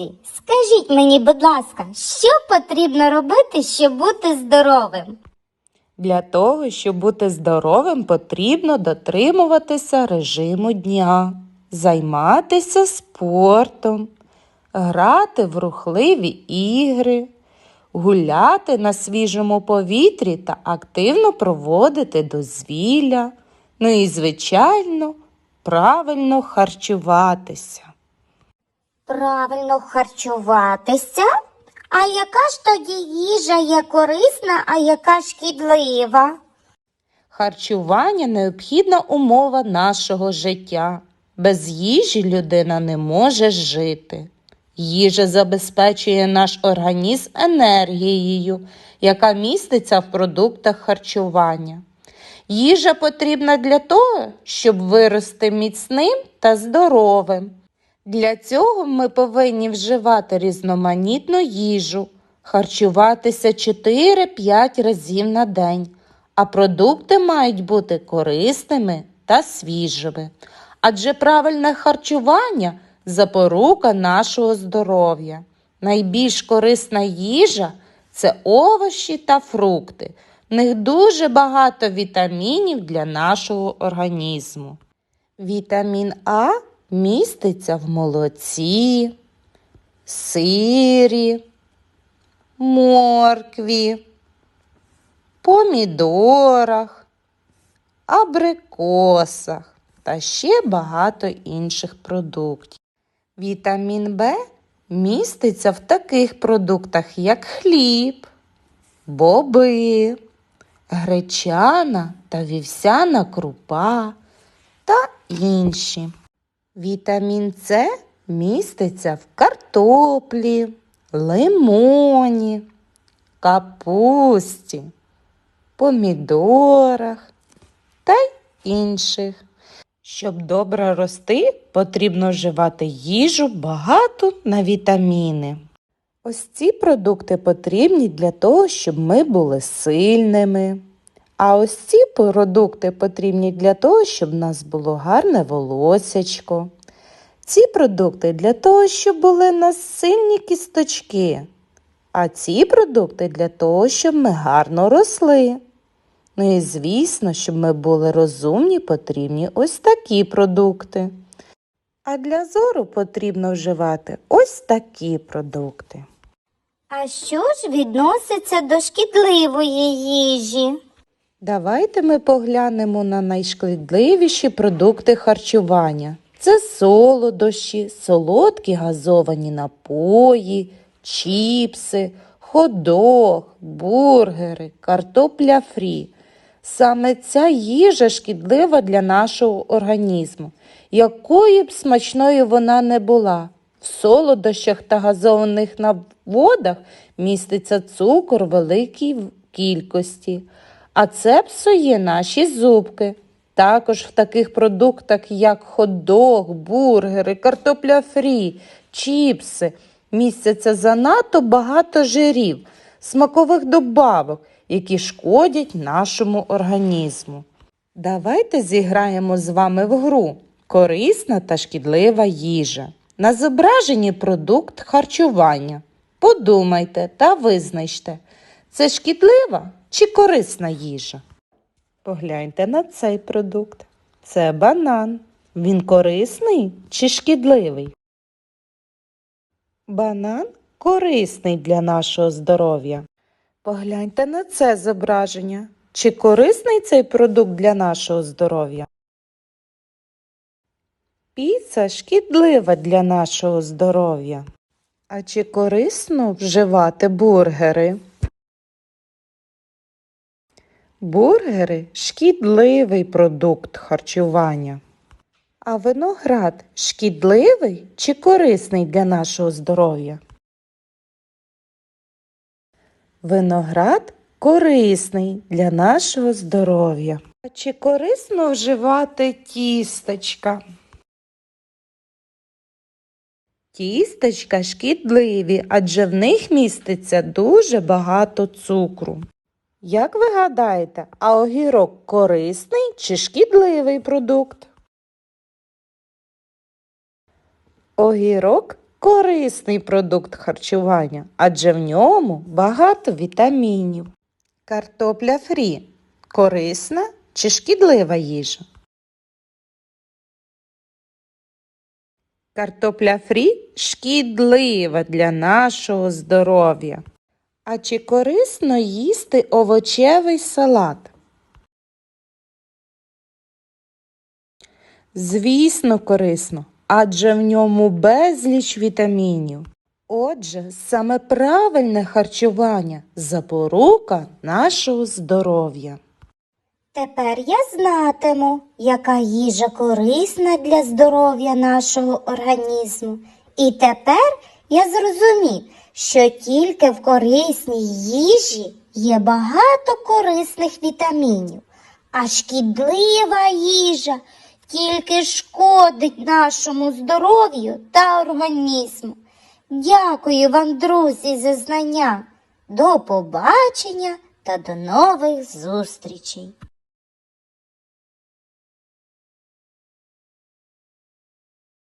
Друзі, скажіть мені, будь ласка, що потрібно робити, щоб бути здоровим? Для того, щоб бути здоровим, потрібно дотримуватися режиму дня, займатися спортом, грати в рухливі ігри, гуляти на свіжому повітрі та активно проводити дозвілля. Ну і, звичайно, правильно харчуватися. Правильно харчуватися? А яка ж тоді їжа є корисна, а яка шкідлива? Харчування необхідна умова нашого життя. Без їжі людина не може жити. Їжа забезпечує наш організм енергією, яка міститься в продуктах харчування. Їжа потрібна для того, щоб вирости міцним та здоровим. Для цього ми повинні вживати різноманітну їжу, харчуватися 4-5 разів на день, а продукти мають бути корисними та свіжими. Адже правильне харчування запорука нашого здоров'я. Найбільш корисна їжа це овочі та фрукти. В них дуже багато вітамінів для нашого організму. Вітамін А міститься в молоці, сирі, моркві, помідорах, абрикосах та ще багато інших продуктів. Вітамін В міститься в таких продуктах, як хліб, боби, гречана та вівсяна крупа та інші. Вітамін С міститься в картоплі, лимоні, капусті, помідорах та інших. Щоб добре рости, потрібно вживати їжу багато на вітаміни. Ось ці продукти потрібні для того, щоб ми були сильними. А ось ці продукти потрібні для того, щоб в нас було гарне волосячко. Ці продукти для того, щоб були в нас сильні кісточки. А ці продукти для того, щоб ми гарно росли. Ну і звісно, щоб ми були розумні, потрібні ось такі продукти. А для зору потрібно вживати ось такі продукти. А що ж відноситься до шкідливої їжі? Давайте ми поглянемо на найшкідливіші продукти харчування. Це солодощі, солодкі газовані напої, чіпси, ходох, бургери, картопля фрі. Саме ця їжа шкідлива для нашого організму, якою б смачною вона не була. В солодощах та газованих наводах міститься цукор великій кількості, а це псує наші зубки. Також в таких продуктах, як хот-дог, бургери, картопля фрі, чіпси, містяться занадто багато жирів, смакових добавок, які шкодять нашому організму. Давайте зіграємо з вами в гру корисна та шкідлива їжа. На зображенні продукт харчування. Подумайте та визначте, це шкідлива чи корисна їжа. Погляньте на цей продукт. Це банан. Він корисний чи шкідливий? Банан корисний для нашого здоров'я. Погляньте на це зображення. Чи корисний цей продукт для нашого здоров'я? Піца шкідлива для нашого здоров'я. А чи корисно вживати бургери? Бургери шкідливий продукт харчування. А виноград шкідливий чи корисний для нашого здоров'я? Виноград корисний для нашого здоров'я. А чи корисно вживати тістечка? Тістечка шкідливі, адже в них міститься дуже багато цукру. Як ви гадаєте, а огірок корисний чи шкідливий продукт? Огірок корисний продукт харчування, адже в ньому багато вітамінів. Картопля фрі корисна чи шкідлива їжа? Картопля фрі шкідлива для нашого здоров'я. А чи корисно їсти овочевий салат? Звісно, корисно, адже в ньому безліч вітамінів. Отже, саме правильне харчування запорука нашого здоров'я. Тепер я знатиму, яка їжа корисна для здоров'я нашого організму. І тепер я зрозумів, що тільки в корисній їжі є багато корисних вітамінів, а шкідлива їжа тільки шкодить нашому здоров'ю та організму. Дякую вам, друзі, за знання. До побачення та до нових зустрічей!